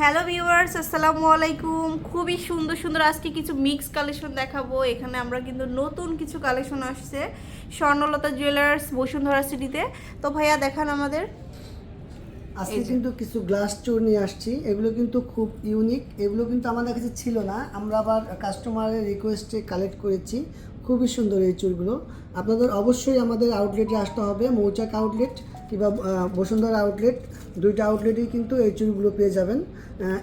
Hello viewers আসসালামু আলাইকুম। খুবই সুন্দর সুন্দর আজকে কিছু মিক্স কালেকশন দেখাবো। এখানে আমরা কিন্তু নতুন কিছু কালেকশন আসছে। স্বর্ণলতা জুয়েলার্স বসুন্ধরা সিটিতে তো ভাইয়া দেখান আমাদের। আজকে কিন্তু কিছু গ্লাস চোর নিয়ে আসছি। এগুলো কিন্তু খুব ইউনিক এগুলো কিন্তু আমাদের কাছে ছিল না। আমরা আবার কাস্টমারের রিকোয়েস্টে কালেক্ট করেছি। খুবই সুন্দর এই চুলগুলো। আপনাদের অবশ্যই আমাদের আউটলেটে আসতে হবে মৌচাক আউটলেট কিংবা বসুন্ধরা আউটলেট দুইটা আউটলেটেই কিন্তু এই চুলগুলো পেয়ে যাবেন।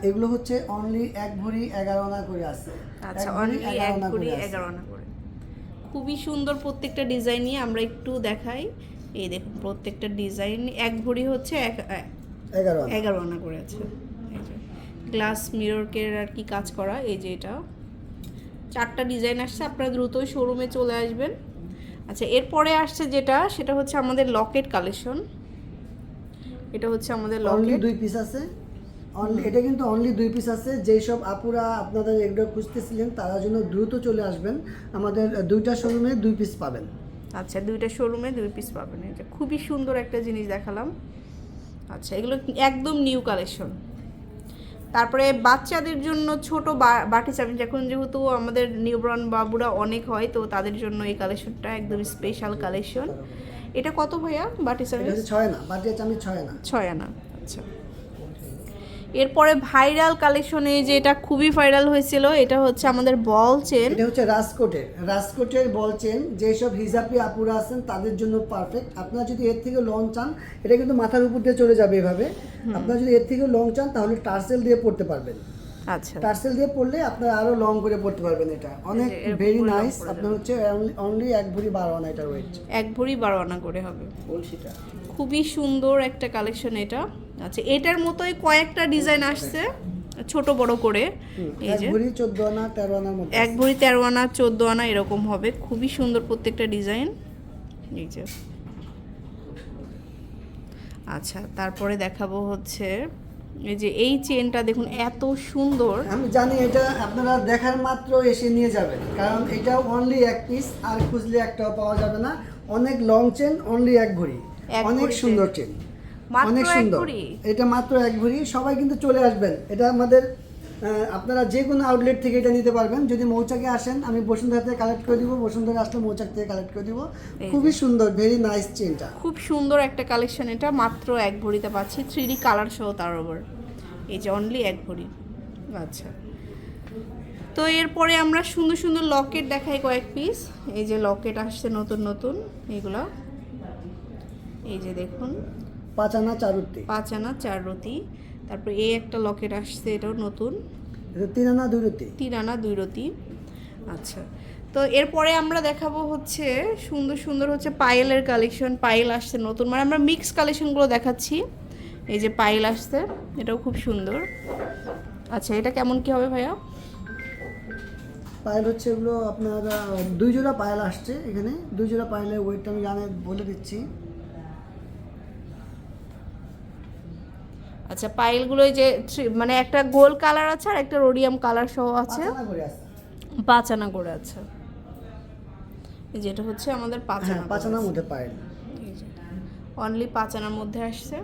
এগুলো হচ্ছে অনলি এক ভরি এগারো আনা করে আছে। আচ্ছা অনলি এক আছে। এগারো আনা করে। খুবই সুন্দর প্রত্যেকটা ডিজাইন নিয়ে আমরা একটু দেখাই। এই দেখুন প্রত্যেকটা ডিজাইন এক ভরি হচ্ছে এক এগারো আনা। এগারো আনা করে আছে। গ্লাস মিররকে আর কি কাজ করা এই যে এটা। চারটা ডিজাইন আসছে আপনারা দ্রুতই শোরুমে চলে আসবেন। আচ্ছা এরপরে আসছে যেটা সেটা হচ্ছে আমাদের লকেট কালেকশন। এটা হচ্ছে আমাদের লকেট। দুই পিস আছে। অনলি এটা কিন্তু অনলি দুই পিস আছে। যেই সব আপুরা আপনাদের এগুলো খুঁজতেছিলেন তারা জন্য দ্রুত চলে আসবেন। আমাদের দুইটা শোরুমে দুই পিস পাবেন। আচ্ছা দুইটা শোরুমে দুই পিস পাবেন। এটা খুবই সুন্দর একটা জিনিস দেখালাম। আচ্ছা এগুলো একদম নিউ কালেকশন তারপরে বাচ্চাদের জন্য ছোট বা- বাটি চামচ এখন যেহেতু আমাদের নিউবর্ন বাবুরা অনেক হয় তো তাদের জন্য এই কালেকশনটা একদম স্পেশাল কালেকশন এটা কত ভাইয়া বাটি চামচ ছয় না বাটি চামচ ছয় না ছয় না আচ্ছা। এরপরে ভাইরাল কালেকশনে যে এটা খুবই ভাইরাল হয়েছিল এটা হচ্ছে আমাদের বল চেন এটা হচ্ছে রাজকোটের রাজকোটের বল চেন যেসব হিজাবি আপুরা আছেন তাদের জন্য পারফেক্ট আপনারা যদি এর থেকে লং চান এটা কিন্তু মাথার উপর দিয়ে চলে যাবে এভাবে। আপনারা যদি এর থেকে লং চান তাহলে টার্সেল দিয়ে পড়তে পারবেন। আচ্ছা। টার্সেল দিয়ে পড়লে আপনারা আরও লং করে পড়তে পারবেন এটা। অনেক ভেরি নাইস আপনার হচ্ছে অনলি এক ভরি বারো আনা এটার ওয়েট এক ভরি বারো আনা করে হবে। খুবই সুন্দর একটা কালেকশন এটা। আচ্ছা এটার মতোই কয়েকটা ডিজাইন আসছে ছোট বড় করে। এই এক যে। ভরি চোদ্দ আনা তেরো আনার মধ্যে এক ভরি তেরো আনা চোদ্দ আনা এরকম হবে খুবই সুন্দর প্রত্যেকটা ডিজাইন। এই যে। আচ্ছা তারপরে দেখাবো হচ্ছে এই যে এই চেনটা দেখুন এত সুন্দর। আমি জানি এটা আপনারা দেখার মাত্র এসে নিয়ে যাবেন কারণ এটা অনলি এক পিস আর খুঁজলে একটাও পাওয়া যাবে না। অনেক লং চেন অনলি এক ভরি। অনেক সুন্দর চেন অনেক সুন্দর। এটা মাত্র এক ভরি। সবাই কিন্তু চলে আসবেন। এটা আমাদের আপনারা যে কোনো আউটলেট থেকে এটা নিতে পারবেন। যদি মৌচাকে আসেন আমি বসুন্ধরা থেকে কালেক্ট করে দিব। বসুন্ধরা আসলে মৌচাক থেকে কালেক্ট করে দিব। খুবই সুন্দর ভেরি নাইস চেনটা খুব সুন্দর একটা কালেকশন এটা। মাত্র এক ভরিতে পাচ্ছি। থ্রি ডি কালার সহ তার ওপর এই যে অনলি এক ভরি। আচ্ছা। তো এরপরে আমরা সুন্দর সুন্দর লকেট দেখাই কয়েক পিস এই যে লকেট আসছে নতুন নতুন। এগুলা। এই যে দেখুন। পাঁচ আনা চারুত্তি পাঁচ আনা চার রতি তারপরে এই একটা লকেট আসছে এটাও নতুন। তিন আনা দুই রুতি তিন আনা দুই রতি আচ্ছা তো এরপরে আমরা দেখাবো হচ্ছে সুন্দর সুন্দর হচ্ছে পায়েলের কালেকশন। পায়েল আসছে নতুন মানে আমরা মিক্স কালেকশনগুলো দেখাচ্ছি। এই যে পায়েল আসছে এটাও খুব সুন্দর। আচ্ছা এটা কেমন কি হবে ভাইয়া? পায়েল হচ্ছে এগুলো আপনার দুই জোড়া পায়েল আসছে এখানে। দুই জোড়া পায়েলের ওয়েটটা আমি জানে বলে দিচ্ছি। আচ্ছা পায়েলগুলো এই যে মানে একটা গোল কালার আছে আর একটা রোডিয়াম কালার সহ আছে। পাঁচ আনা করে আছে। যেটা হচ্ছে আমাদের পাঁচ হ্যাঁ আনা পাঁচ আনার মধ্যে পায়েল। অনলি পাঁচ আনার মধ্যে আসছে।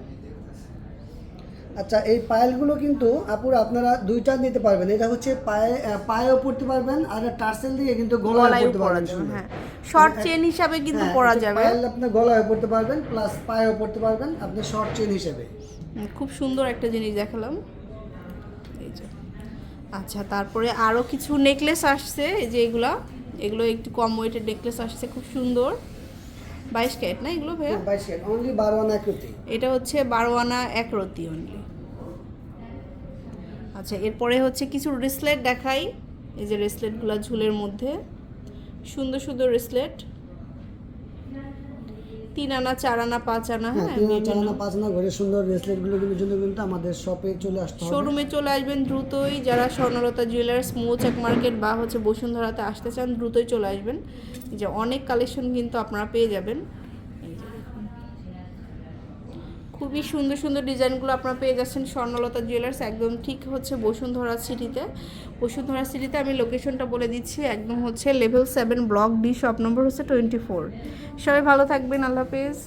আচ্ছা এই পায়েলগুলো কিন্তু আপুর আপনারা দুইটা নিতে পারবেন। এটা হচ্ছে পায়ে পায়েও পড়তে পারবেন আর টার্সেল দিয়ে কিন্তু গলায় পড়তে পারবেন। হ্যাঁ। শর্ট চেন হিসাবে কিন্তু হ্যাঁ, পরা যাবে। পায়েল আপনি গলায় পড়তে পারবেন প্লাস পায়েও পড়তে পারবেন আপনি শর্ট চেন হিসেবে। খুব সুন্দর একটা জিনিস দেখালাম। এই যে। আচ্ছা তারপরে আরও কিছু নেকলেস আসছে এই যে এগুলা। এগুলো একটু কম ওয়েটের নেকলেস আসছে খুব সুন্দর। বাইশ ক্যারেট না এগুলো ভাইয়া? বাইশ অনলি বারো আনা এটা হচ্ছে বারো আনা এক রতি অনলি আচ্ছা এরপরে হচ্ছে কিছু রেসলেট দেখাই। এই যে রেসলেটগুলো ঝুলের মধ্যে। সুন্দর সুন্দর রেসলেট তিন আনা চার আনা পাঁচ আনা হ্যাঁ হ্যাঁ তিন আনা চার আনা পাঁচ আনা ঘরে সুন্দর ব্রেসলেটগুলো কিন্তু জন্য কিন্তু আমাদের শপে চলে আসতে হবে। শোরুমে চলে আসবেন দ্রুতই যারা স্বর্ণলতা জুয়েলার্স মৌচাক মার্কেট বা হচ্ছে বসুন্ধরাতে আসতে চান দ্রুতই চলে আসবেন। যে অনেক কালেকশন কিন্তু আপনারা পেয়ে যাবেন এই যে দেখুন। খুবই সুন্দর সুন্দর ডিজাইনগুলো আপনারা পেয়ে যাচ্ছেন স্বর্ণলতা জুয়েলার্স একদম ঠিক হচ্ছে বসুন্ধরা সিটিতে বসুন্ধরা সিটিতে আমি লোকেশনটা বলে দিচ্ছি, একদম হচ্ছে level seven block D shop number হচ্ছে টোয়েন্টি ফোর সবাই ভালো থাকবেন, আল্লাহ হাফেজ।